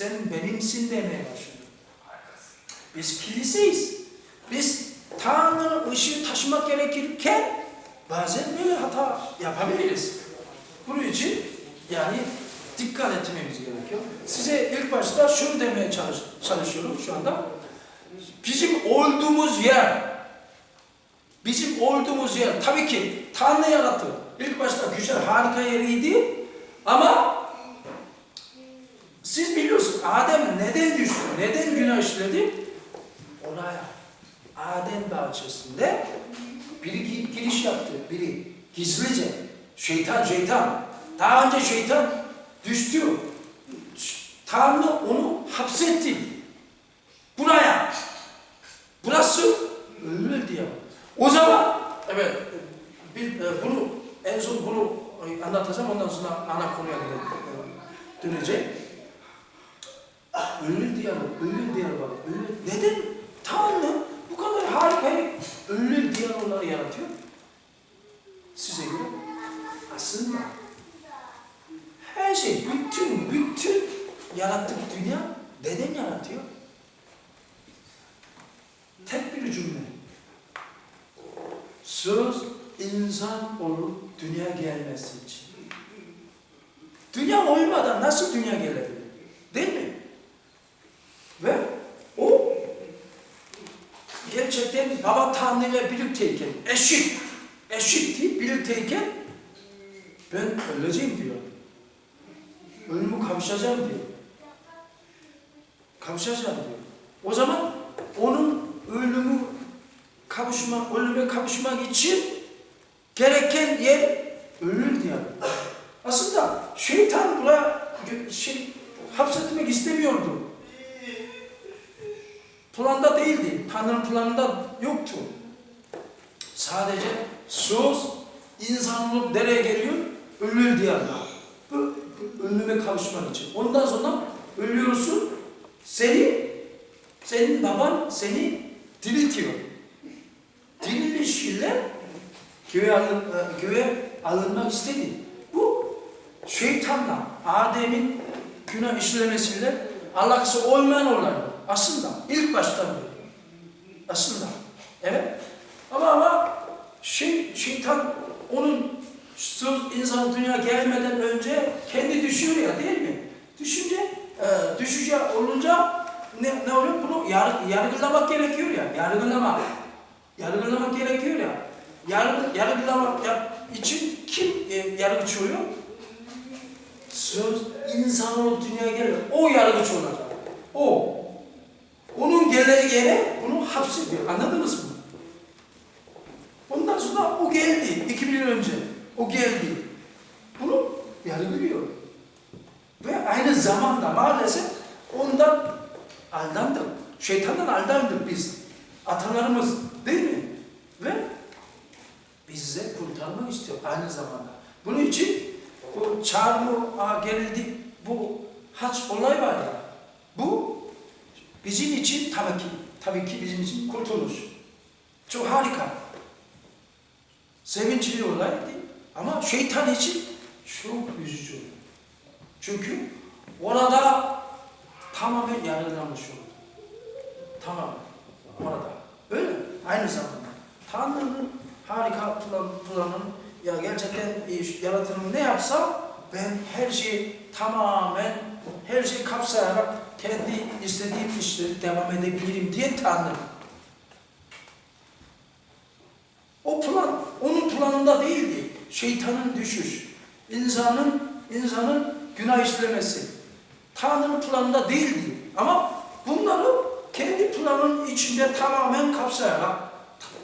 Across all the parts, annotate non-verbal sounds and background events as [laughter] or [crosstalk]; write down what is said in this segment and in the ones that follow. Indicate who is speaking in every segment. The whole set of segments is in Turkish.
Speaker 1: Sen benimsin demeye başladı. Biz kiliseyiz. Biz Tanrı'nın ışığı taşımak gerekirken bazen böyle hata yapabiliriz. Bunun için yani dikkat etmemiz gerekiyor. Size ilk başta şunu demeye çalış, çalışıyorum şu anda. Bizim olduğumuz yer, bizim olduğumuz yer tabii ki Tanrı yarattı. İlk başta güzel, harika yeriydi ama siz biliyorsunuz Adem neden düştü, neden günah işledi? Oraya Adem bahçesinde biri gi- giriş yaptı, biri gizlice. Şeytan, şeytan. Daha önce şeytan düştü. Tanrı onu hapsetti. Buraya. Burası ölür diye. O zaman evet bir, e, bunu en son bunu e, anlatacağım ondan sonra ana konuya gele- Ölür diyarı, ölür diyarı var. Ölür. Neden Tanrı bu kadar harikayı ölür diyarları yaratıyor? Size göre aslında her şey, bütün, bütün yarattık dünya neden yaratıyor? Tek bir cümle. Söz insan olup dünya gelmesi için. Dünya olmadan nasıl dünya gelebilir? Değil mi? Ve o gerçekten baba Tanrı ile birlikteyken, eşit, eşitti birlikteyken ben öleceğim diyor. Ölümü kavuşacağım diyor. Kavuşacağım diyor. O zaman onun ölümü kavuşmak, ölüme kavuşmak için gereken yer ölür diyor. Aslında şeytan buraya şey, hapsetmek istemiyordu. Planda değildi. Tanrı'nın planında yoktu. Sadece söz insan olup nereye geliyor? Ölür bu ölüme kavuşmak için. Ondan sonra ölüyorsun. Seni, senin baban seni diriltiyor. Diriliş ile göğe, alın, e, göğe alınmak istedi. Bu şeytanla Adem'in günah işlemesiyle alakası olmayan olay. Aslında ilk baştan. Aslında. Evet. Ama ama şey, şeytan onun insan dünya gelmeden önce kendi düşüyor ya değil mi? Düşünce, e, düşüşe olunca ne, ne oluyor? Bunu yar, yargılamak gerekiyor ya. Yargılamak. Yargılamak gerekiyor ya. Yargı, yargılamak yap, için kim e, yargıç oluyor? Söz insan olup dünyaya geliyor. O yargıç olacak. O. Onun yere bunu hapsediyor. Anladınız mı? Ondan sonra o geldi. 2000 yıl önce. O geldi. Bunu yargılıyor. Ve aynı zamanda maalesef ondan aldandık. Şeytandan aldandık biz. Atalarımız değil mi? Ve bizi kurtarmak istiyor aynı zamanda. Bunun için bu çağrı geldi, bu haç olay var ya, bu bizim için tabii ki, tabii ki bizim için kurtuluş. Çok harika. Sevinçli olay değil. Ama şeytan için çok üzücü. Çünkü orada tamamen yargılanmış oldu. Tamamen. Orada. Öyle. Aynı zamanda. Tanrı'nın harika plan, planın ya gerçekten e, ne yapsa ben her şeyi tamamen her şeyi kapsayarak kendi istediğim işleri devam edebilirim diye Tanrı. O plan onun planında değildi. Şeytanın düşüş, insanın insanın günah işlemesi. Tanrı'nın planında değildi. Ama bunları kendi planın içinde tamamen kapsayarak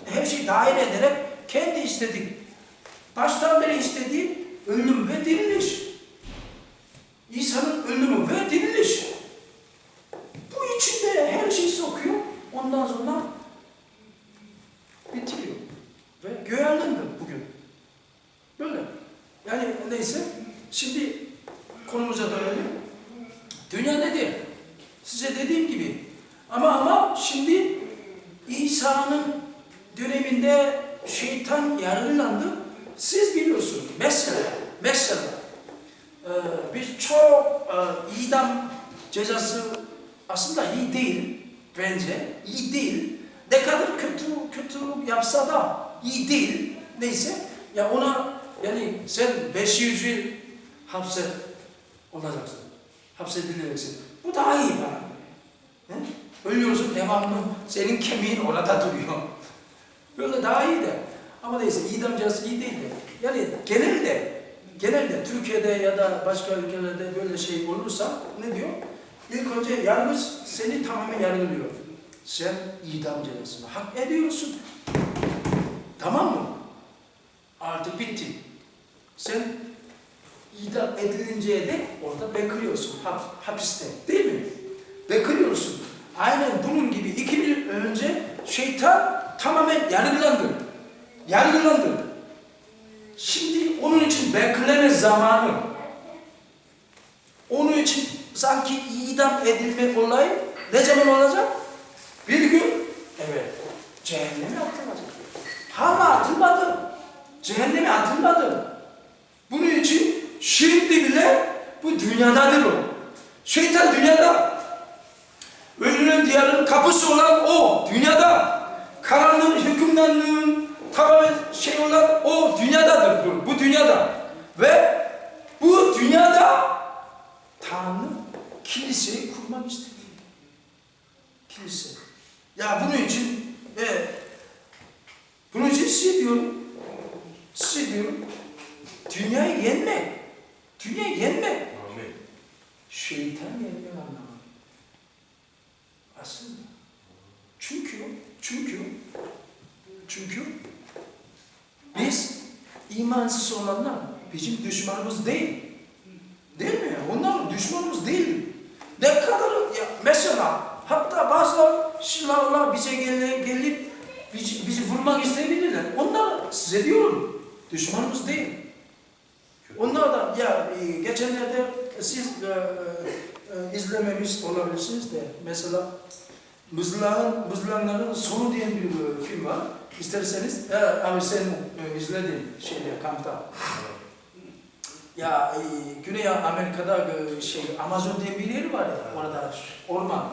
Speaker 1: her şeyi dahil ederek kendi istedik. Baştan beri istediği ölüm ve diriliş. İsa'nın ölümü ve diriliş. yapsa da iyi değil. Neyse ya ona yani sen 500 yıl hapse olacaksın. Hapsedileceksin. Bu daha iyi bana. He? Ölüyorsun devamlı senin kemiğin orada duruyor. Böyle daha iyi de. Ama neyse idam cezası iyi değil de. Yani genelde genelde Türkiye'de ya da başka ülkelerde böyle şey olursa ne diyor? İlk önce yargıç seni tamamen yargılıyor sen idam cezasına hak ediyorsun. Tamam mı? Artık bitti. Sen idam edilinceye de orada bekliyorsun. Hap, hapiste değil mi? Bekliyorsun. Aynen bunun gibi iki yıl önce şeytan tamamen yargılandı. Yargılandı. Şimdi onun için bekleme zamanı. Onun için sanki idam edilme olayı ne zaman olacak? Bir gün evet cehenneme atılmadım. Ama atılmadım. Cehenneme atılmadım. Bunun için şimdi bile bu dünyadadır o. Şeytan dünyada. Ölünün diyarının kapısı olan o dünyada. Karanlığın hükümdanlığın tamamen şey olan o dünyadadır bu, bu dünyada. Ve bu dünyada Tanrı kiliseyi kurmak istedi. Kilise. Ya bunun için e, bunun için size diyorum size diyorum dünyayı yenme. Dünyayı yenme.
Speaker 2: Amin.
Speaker 1: Şeytan yenme anlamı. Aslında. Çünkü çünkü çünkü biz imansız olanlar bizim düşmanımız değil. Değil mi? Onlar düşmanımız değil. Ne kadar ya mesela hatta bazıları silahla bize gelip, gelip bizi, bizi vurmak isteyebilirler. Onlar size diyorum düşmanımız değil. Onlar da ya e, geçenlerde siz e, e, e, izlememiş olabilirsiniz de mesela Mızlağın, Mızlanların Sonu diye bir e, film var. İsterseniz e, abi sen e, izledin şeyde kampta. Ya e, Güney Amerika'da e, şey Amazon diye bir yer var ya orada orman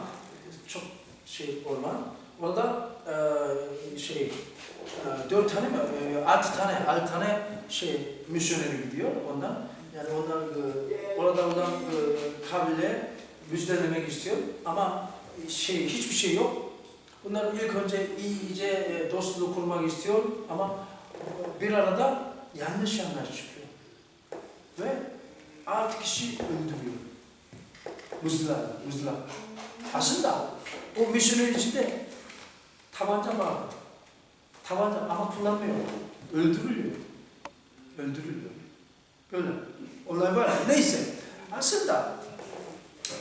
Speaker 1: şey orman. Orada e, şey e, dört tane mi? E, altı tane, altı tane şey misyoneri gidiyor ondan. Yani onlar e, orada oradan e, kabile müjdelemek istiyor ama şey hiçbir şey yok. Bunlar ilk önce iyice e, dostluğu kurmak istiyor ama e, bir arada yanlış yanlar çıkıyor. Ve altı kişi öldürüyor. Muzla, muzla. Aslında o misyonerin içinde tabanca vardı. Tabanca ama kullanmıyor. Öldürülüyor. Öldürülüyor. Böyle. Olay var. Neyse. Aslında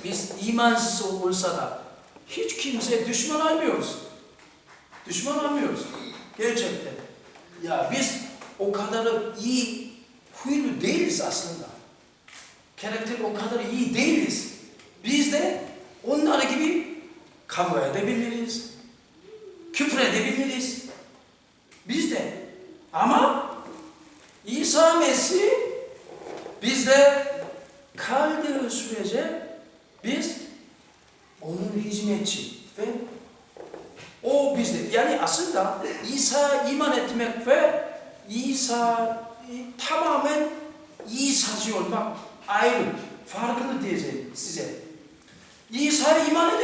Speaker 1: biz imansız olsa da hiç kimse düşman almıyoruz. Düşman almıyoruz. Gerçekten. Ya biz o kadar iyi huylu değiliz aslında. Karakter o kadar iyi değiliz. Kavga edebiliriz. Küfredebiliriz. Biz de. Ama İsa Mesih bizde kaldığı sürece biz onun hizmetçi ve o bizde. Yani aslında İsa iman etmek ve İsa e, tamamen İsa'cı olmak ayrı, farklı diyeceğim size. İsa'ya iman edin.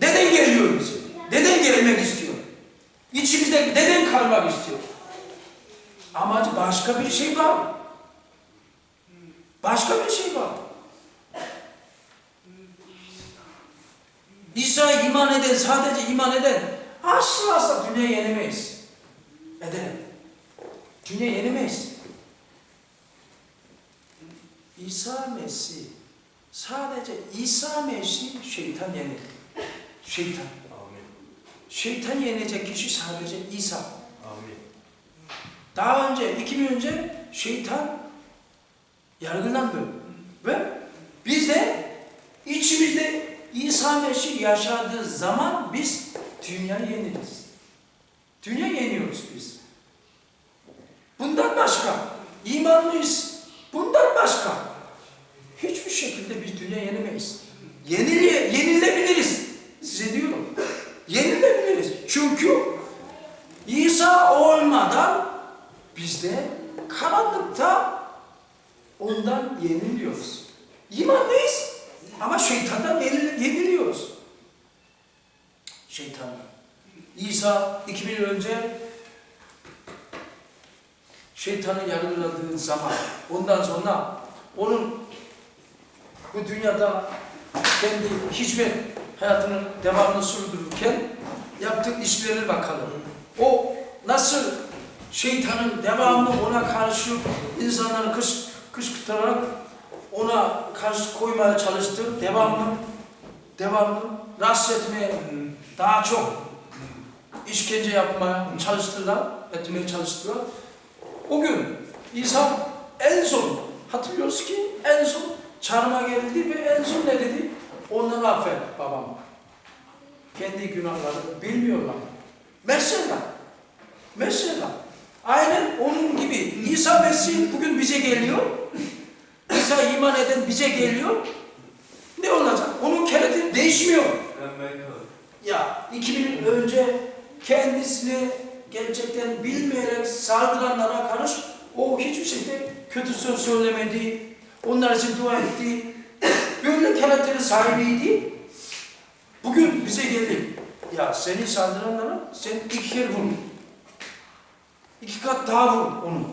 Speaker 1: Neden geliyor bize? Neden gelmek istiyor? İçimizde neden kalmak istiyor? Amacı başka bir şey var. Başka bir şey var. İsa'ya iman eden, sadece iman eden asla asla dünyayı yenemeyiz. Neden? Dünyayı yenemeyiz. İsa Mesih, sadece İsa Mesih şeytan yenir. Şeytan.
Speaker 2: Amin.
Speaker 1: Şeytan yenecek kişi sadece İsa.
Speaker 2: Amin.
Speaker 1: Daha önce, 2000 önce şeytan yargılandı. Ve biz de içimizde İsa Mesih yaşadığı zaman biz dünyayı yeniriz. Dünya yeniyoruz biz. Bundan başka imanlıyız. Bundan başka zaman ondan sonra onun bu dünyada kendi hizmet hayatının devamını sürdürürken yaptığı işlere bakalım. O nasıl şeytanın devamlı ona karşı insanları kış, kışkırtarak ona karşı koymaya çalıştı. Devamlı, devamlı rahatsız etmeye daha çok işkence yapmaya çalıştılar, etmeye çalıştılar. O gün İsa en son hatırlıyoruz ki en son çarmıha geldi ve en son ne dedi? Onları affet babam. Kendi günahlarını bilmiyorlar. Mesela, mesela aynen onun gibi İsa Mesih bugün bize geliyor. İsa iman eden bize geliyor. Ne olacak? Onun kereti değişmiyor. Ya 2000 yıl önce kendisini gerçekten bilmeyerek saldıranlara karşı o hiçbir şekilde kötü söz söylemedi. Onlar için dua etti. Böyle karakteri sahibiydi. Bugün bize geldi. Ya seni saldıranlara sen iki kere vur. İki kat daha vur onu.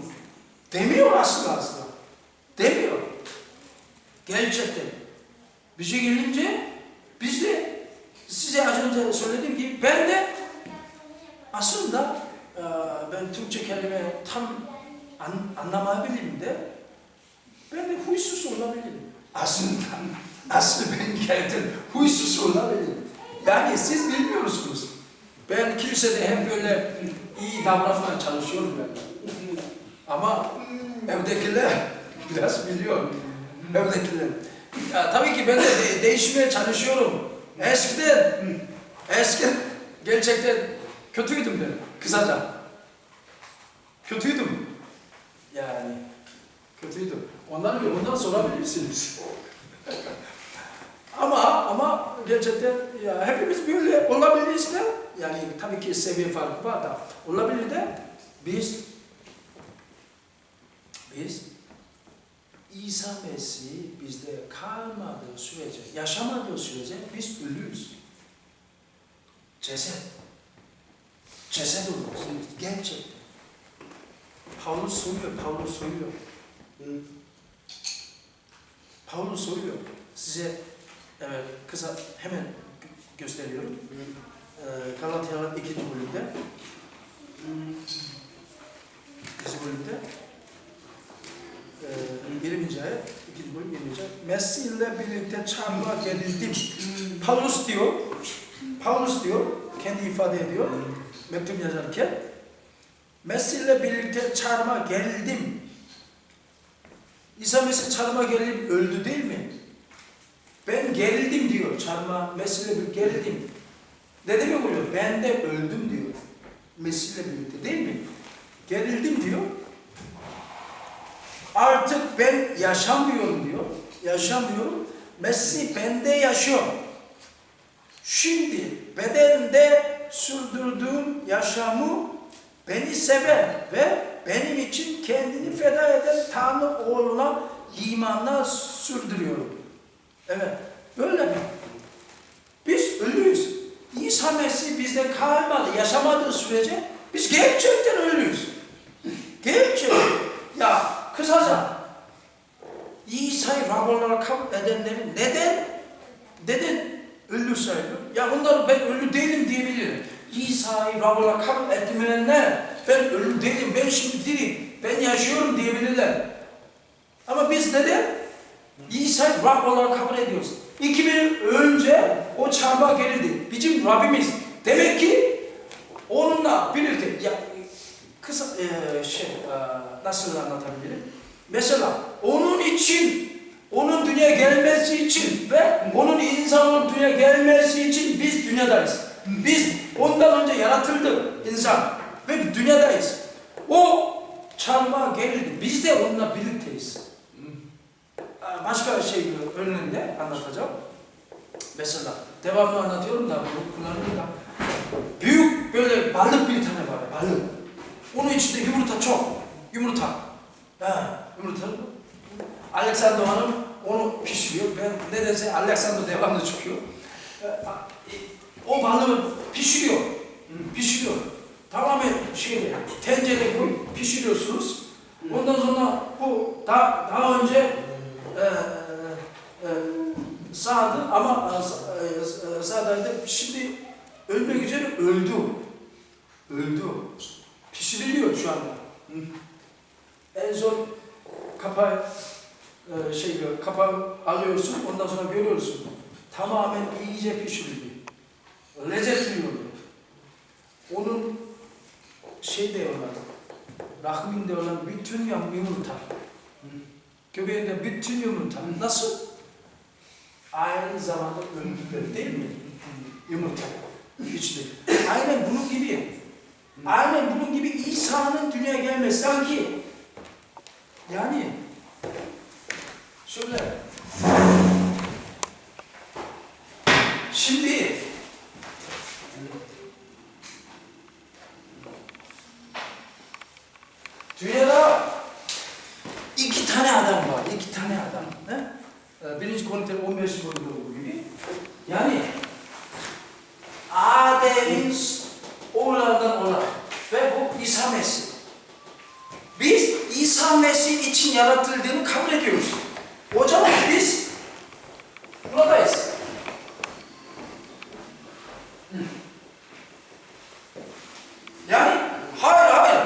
Speaker 1: Demiyor aslında aslında. Demiyor. Gerçekten. Bize gelince biz de size az önce söylediğim gibi ben de aslında ben Türkçe kelime tam an, anlamayabilirim de ben de huysuz olabilirim. Aslında aslında ben gerçekten huysuz olabilirim. Yani siz bilmiyorsunuz. Ben kilisede hep böyle iyi davranmaya çalışıyorum ben. Ama evdekiler [laughs] biraz biliyor. Evdekiler. Ya, tabii ki ben de, de- değişmeye çalışıyorum. Eskiden, eskiden gerçekten kötüydüm ben. Kısaca. Kötüydüm. Yani kötüydüm. Ondan bir ondan sorabilirsiniz. [laughs] ama ama gerçekten ya hepimiz böyle olabiliriz de yani tabii ki seviye farkı var da olabilir de biz biz İsa Mesih bizde kalmadığı sürece, yaşamadığı sürece biz ölürüz. Ceset. Ceset oluruz. Gerçekten. Paulus soruyor, Paulus soruyor. Paulus soruyor. Size evet kısa hemen gö- gösteriyorum. Ee, Galatyalar 2. bölümde. İkinci bölümde. Ee, 20. ayet, 2. bölüm 20. ayet. Mesih ile birlikte çarmıha gerildim. Paulus diyor, Paulus diyor, kendi ifade ediyor, mektup yazarken, Mesih ile birlikte çarmıha gerildim. İsa Mesih çarmıha gerilip öldü değil mi? Ben gerildim diyor çarmıha, Mesih ile birlikte gerildim. Ne demek oluyor? Ben de öldüm diyor. Mesih ile birlikte değil mi? Gerildim diyor. Artık ben yaşamıyorum diyor. Yaşamıyorum. Mesih bende yaşıyor. Şimdi bedende sürdürdüğüm yaşamı beni seven ve benim için kendini feda eden Tanrı oğluna imanla sürdürüyorum. Evet, böyle mi? Biz ölüyüz. İsa Mesih bizde kalmadı, yaşamadığı sürece biz gerçekten ölüyüz. Gerçekten. Ya kısaca İsa'yı Rab olarak kabul edenlerin neden neden ölü sayılıyor? Ya bunlar ben ölü değilim. İsa'yı Rab olarak kabul etmeyenler ben ölü değilim, ben şimdi diriyim, ben yaşıyorum diyebilirler. Ama biz neden? İsa'yı Rab olarak kabul ediyoruz. 2000 yıl önce o çarmıha gerildi. Bizim Rabbimiz. Demek ki onunla birlikte ya kısa eee, şey eee, nasıl anlatabilirim? Mesela onun için, onun dünyaya gelmesi için ve onun insanın dünyaya gelmesi için biz dünyadayız. Biz ondan önce yaratıldık insan ve dünyadayız. O çarmıha geldi. Biz de onunla birlikteyiz. Başka şey önünde anlatacağım. Mesela devamlı anlatıyorum da bunu kullanıyorum da. Büyük böyle balık bir tane var balık. Onun içinde yumurta çok. Yumurta. Ha, yumurta. Alexander Hanım onu pişiriyor. Ben nedense Alexander devamlı çıkıyor. O balığı pişiriyor. Pişiriyor. Tamamen şeyle tencereye koyup pişiriyorsunuz. Ondan sonra bu daha, daha önce e, e, sağdı ama e, e, sağdaydı. Şimdi ölmek üzere öldü. Öldü. Pişiriliyor şu anda. En son kapağı e, şey kapağı alıyorsun ondan sonra görüyorsun. Tamamen iyice pişirildi. Lezzet veriyor. Onun şey diyorlar. Rahminde olan bütün yum- yumurta. Göbeğinde bütün yumurta. Nasıl? Aynı zamanda öldürüyor değil mi? Yumurta. İçinde. Aynen bunun gibi. Aynen bunun gibi İsa'nın dünyaya gelmesi sanki yani şöyle şimdi dünyada iki tane adam var. iki tane adam. He? Ee, Birinci Korintiler 15 bölümde olduğu gibi. Yani Adem'in oğullarından olan ve bu İsa Mesih. Biz İsa Mesih için yaratıldığını kabul ediyoruz. O zaman biz buradayız. Yani hayır hayır.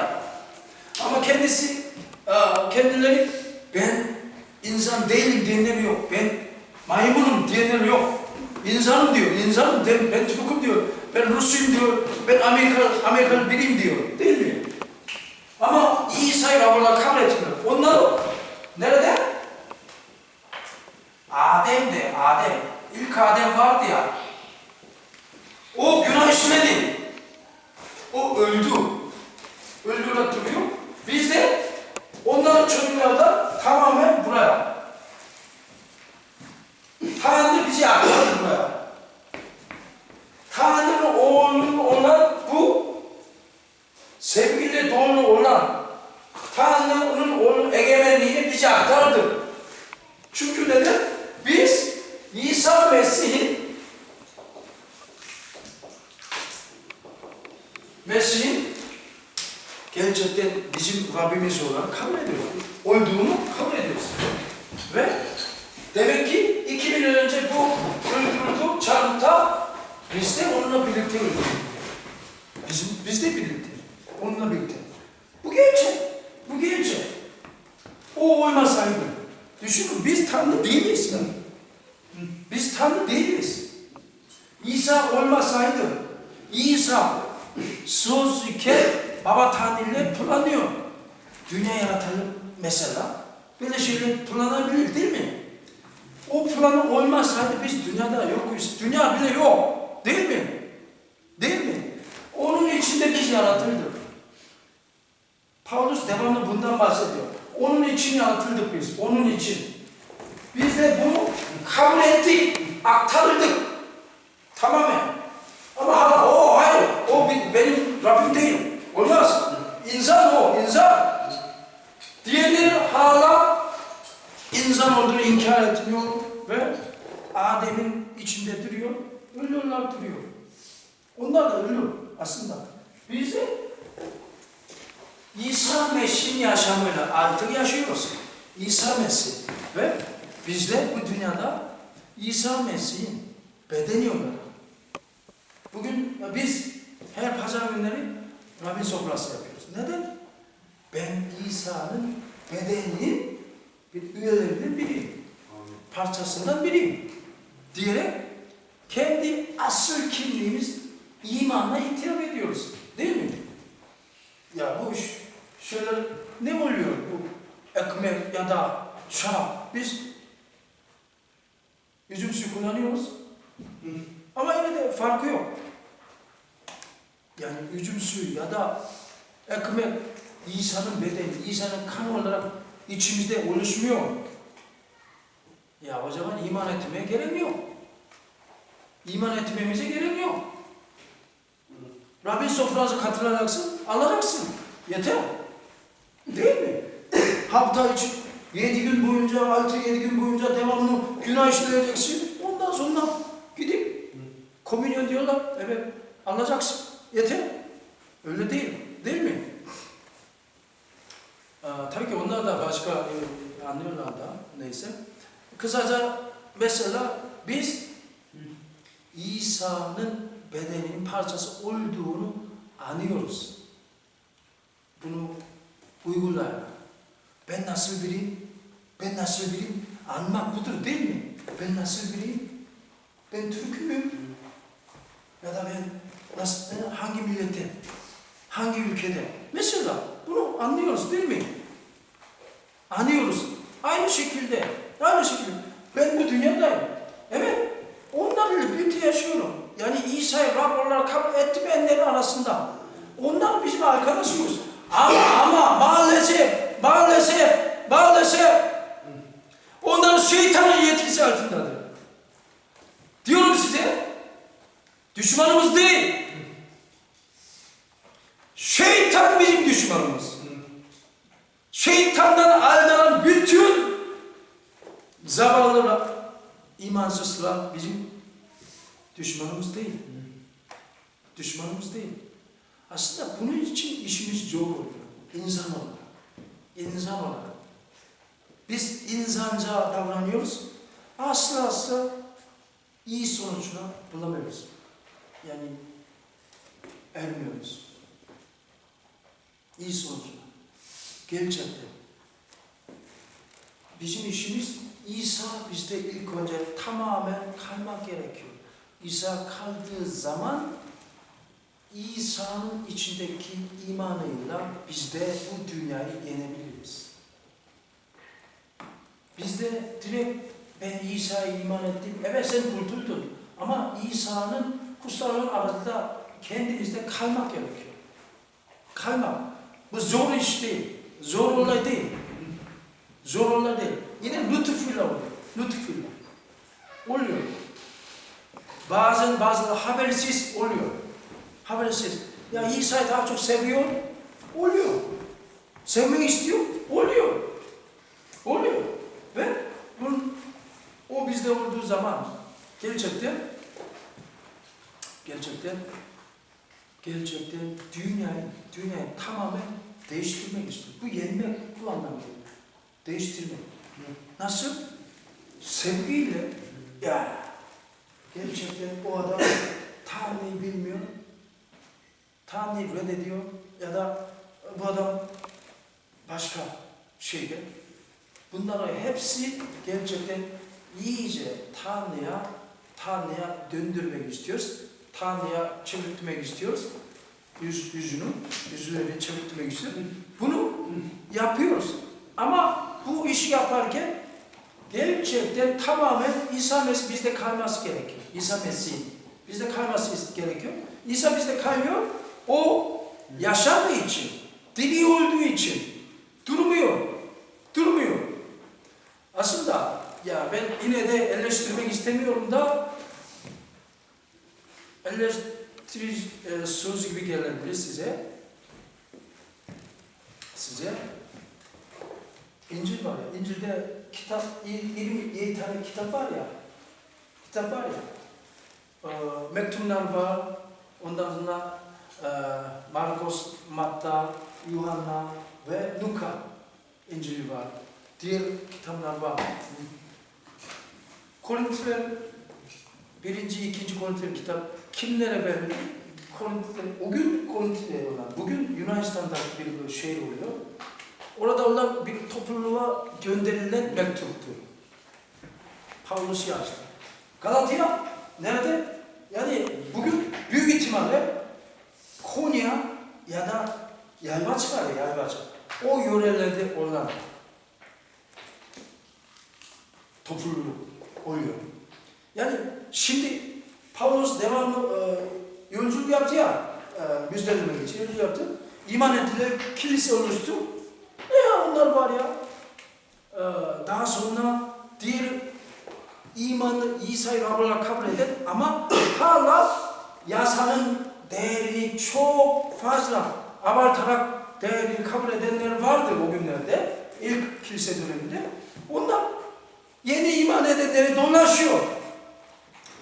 Speaker 1: Ama kendisi e, kendileri ben insan değilim diyenleri yok. Ben maymunum diyenleri yok. İnsanım diyor. İnsanım ben, ben Türk'üm diyor. Ben Rus'uyum diyor. Ben Amerika, Amerikalı biriyim diyor. Değil mi? Ama İsa'yı Rab'la kabul etmiyor. Onlar nerede? Adem'de, Adem. İlk Adem vardı ya. O günah işlemedi. O öldü. Öldü olarak duruyor. Biz de onların çocukları da tamamen buraya. Tanrı bizi aktardı buraya. Tanrı'nın oğlunun olan bu sevgiyle doğru olan Tanrı'nın oğlu egemenliğini bize aktardı. Çünkü neden? Biz İsa Mesih'in Mesih'in gerçekten bizim Rabbimiz olarak kabul ediyoruz. Olduğunu kabul ediyoruz. Ve demek ki 2000 yıl önce bu öldürüldü, çarmıhta biz de onunla birlikte öldürdük. Bizim, biz de birlikte. Onunla birlikte. Bu gerçek. Bu gerçek. O olmasaydı. Düşünün biz Tanrı değiliz ya. Biz Tanrı değiliz. İsa olmasaydı, İsa söz iken Baba Tanrı ile planlıyor. Dünya yaratalım mesela. Böyle şeyler planlanabilir değil mi? O planı olmasaydı biz dünyada yokuz. Dünya bile yok. Değil mi? Değil mi? Onun içinde biz yaratıldık. Paulus devamlı bundan bahsediyor. Onun için yaratıldık biz. Onun için. Biz de bunu kabul ettik. Aktarıldık. Tamamen. Ama hala o hayır. O benim Rabbim değil. Olmaz. İnsan o. insan. Diğerleri hala insan olduğunu inkar etmiyor ve Adem'in içinde duruyor. Ölüyorlar duruyor. Onlar da ölüyor aslında. Biz de İsa Mesih'in yaşamıyla artık yaşıyoruz. İsa Mesih ve biz de bu dünyada İsa Mesih'in bedeni olarak. Bugün biz her pazar günleri Rabbin sofrası yapıyoruz. Neden? Ben İsa'nın bedeninin bir üyelerinden biriyim. Parçasından biriyim. Diyerek kendi asıl kimliğimiz imanla itiraf ediyoruz. Değil mi? Ya bu iş şeyler ne oluyor bu ekmek ya da şarap biz üzüm suyu kullanıyoruz. Ama yine de farkı yok. Yani üzüm suyu ya da ekmek İsa'nın bedeni, İsa'nın kanı olarak içimizde oluşmuyor. Ya o zaman iman etmeye gerek yok. İman etmemize gerek yok. Rabbin sofrası katılacaksın, alacaksın. Yeter. Değil mi? Hafta içi yedi gün boyunca, altı yedi gün boyunca devamlı günah işleyeceksin. Ondan sonra gidip komünyon diyorlar. Evet, alacaksın. Yeter. Öyle değil. Değil mi? Aa, tabii ki onlar da başka e, anlıyorlar da. Neyse. Kısaca mesela biz İsa'nın bedeninin parçası olduğunu anlıyoruz. Bunu uygulayalım. Ben nasıl biriyim? Ben nasıl biriyim? Anmak budur değil mi? Ben nasıl biriyim? Ben Türk müyüm? Ya da ben nasıl, hangi millette? Hangi ülkede? Mesela bunu anlıyoruz değil mi? Anlıyoruz. Aynı şekilde, aynı şekilde ben bu dünyadayım. Evet, onlarla birlikte yaşıyorum. Yani İsa'yı Rab olarak kabul etmeyenlerin arasında. Onlar bizim arkadaşımız. Ama ama maalesef, maalesef, maalesef onların şeytanın yetkisi altındadır. Diyorum size, düşmanımız değil. Şeytan bizim düşmanımız. Şeytandan aldanan bütün zavallılar, imansızlar bizim düşmanımız değil. Düşmanımız değil. Aslında bunun için işimiz zor oluyor. İnsan olarak. İnsan olarak. Biz insanca davranıyoruz. Asla asla iyi sonuçlar bulamıyoruz. Yani ermiyoruz. İyi sonuçlar. Gerçekten. Bizim işimiz İsa bizde ilk önce tamamen kalmak gerekiyor. İsa kaldığı zaman İsa'nın içindeki imanıyla biz de bu dünyayı yenebiliriz. Biz de direkt ben İsa'ya iman ettim. Evet sen kurtuldun. Ama İsa'nın kutsal arasında kendinizde kalmak gerekiyor. Kalmak. Bu zor iş değil. Zor olay değil. Zor olay değil. Yine lütufuyla oluyor. Lütufuyla. Oluyor. Bazen bazıları habersiz oluyor. Habersiz. Ya İsa'yı daha çok seviyor. Oluyor. Sevmek istiyor. Oluyor. Oluyor. Ve bunun, o bizde olduğu zaman gerçekten gerçekten gerçekten dünyayı, dünyayı tamamen değiştirmek istiyor. Bu yenmek bu anlamda. Değiştirmek. Nasıl? Sevgiyle ya gerçekten o adam Tanrı'yı bilmiyor. Tanrı'yı reddediyor ya da bu adam başka şeyde. Bunları hepsi gerçekten iyice Tanrı'ya Tanrı'ya döndürmek istiyoruz. Tanrı'ya çevirtmek istiyoruz. Yüz, yüzünü, yüzlerini çevirtmek istiyoruz. Bunu yapıyoruz. Ama bu işi yaparken gerçekten tamamen İsa Mesih bizde kalması gerekiyor. İsa Mesih bizde kalması gerekiyor. İsa bizde kalıyor. O yaşadığı için, diri olduğu için durmuyor. Durmuyor. Aslında ya ben yine de eleştirmek istemiyorum da eleştiri e, söz gibi gelebilir size. Size. İncil var ya, İncil'de kitap, 27 tane kitap var ya, kitap var ya, e, mektuplar var, ondan sonra e, Markos, Matta, Yuhanna ve Luka İncil'i var. Diğer kitaplar var. Korintliler, birinci, ikinci Korintliler kitap kimlere verildi? Korintliler, o gün Korintliler olan, bugün Yunanistan'da bir şehir oluyor. Orada olan bir topluluğa gönderilen mektuptu. Pavlus yazdı. Galatya nerede? Yani bugün büyük ihtimalle Konya ya da Yalvaç var ya Yalvaç. O yörelerde olan topluluğu oluyor. Yani şimdi Paulus devamlı e, yolculuk yaptı ya, e, müjdelemek için yolculuk yaptı. İman ettiler, kilise oluştu. E ya onlar var ya. E, daha sonra diğer imanı İsa'yı Rab olarak kabul eden ama hala yasanın değerini çok fazla abartarak değerini kabul edenler vardır o günlerde. ilk kilise döneminde. Onlar yeni iman edenleri dolaşıyor.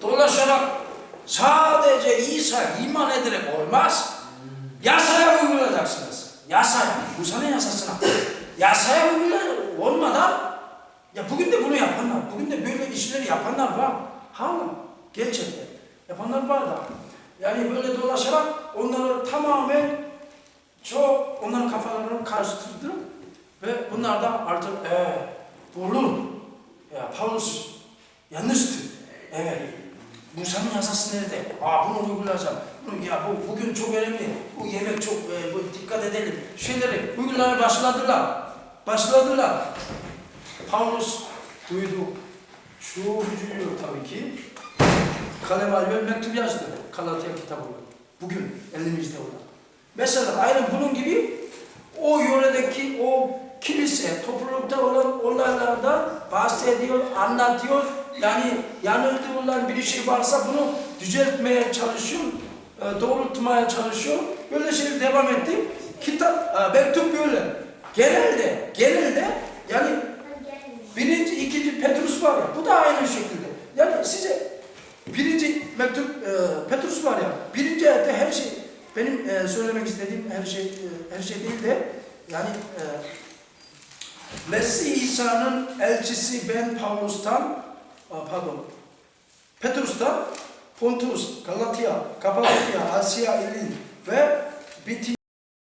Speaker 1: Dolaşarak sadece İsa iman ederek olmaz. Yasaya uygulayacaksınız. Olmadan ya bugün de bunu yapanlar, bugün de böyle işleri yapanlar var. Hala gerçekten yapanlar var da. Yani böyle dolaşarak onları tamamen çok onların kafalarını karıştırdı ve bunlar da artık ee, olur. Ya Paulus yanlıştı. Evet. Musa'nın yasası nerede? Aa bunu uygulayacağım. Ya bu bugün çok önemli. Bu yemek çok e, bu, dikkat edelim. Şeyleri uygulamaya başladılar. Başladılar. Paulus duydu. Çok üzülüyor tabii ki. Kalem alıyor, mektup yazdı. Galatya kitabı. Bugün elimizde olan. Mesela aynen bunun gibi o yöredeki o kilise, toplulukta olan olaylardan bahsediyor, anlatıyor. Yani yanıldığı olan bir şey varsa bunu düzeltmeye çalışıyor, e, doğrultmaya çalışıyor. Böyle şey devam etti. Kitap, e, mektup böyle. Genelde, genelde yani birinci, ikinci Petrus var ya, bu da aynı şekilde. Yani size birinci mektup, e, Petrus var ya, birinci ayette her şey, benim e, söylemek istediğim her şey, e, her şey değil de, yani e, Mesih İsa'nın elçisi ben Pavlus'tan, aa, pardon, Petrus'tan, Pontus, Galatya, Kapadokya, Asya, İlin ve Bitin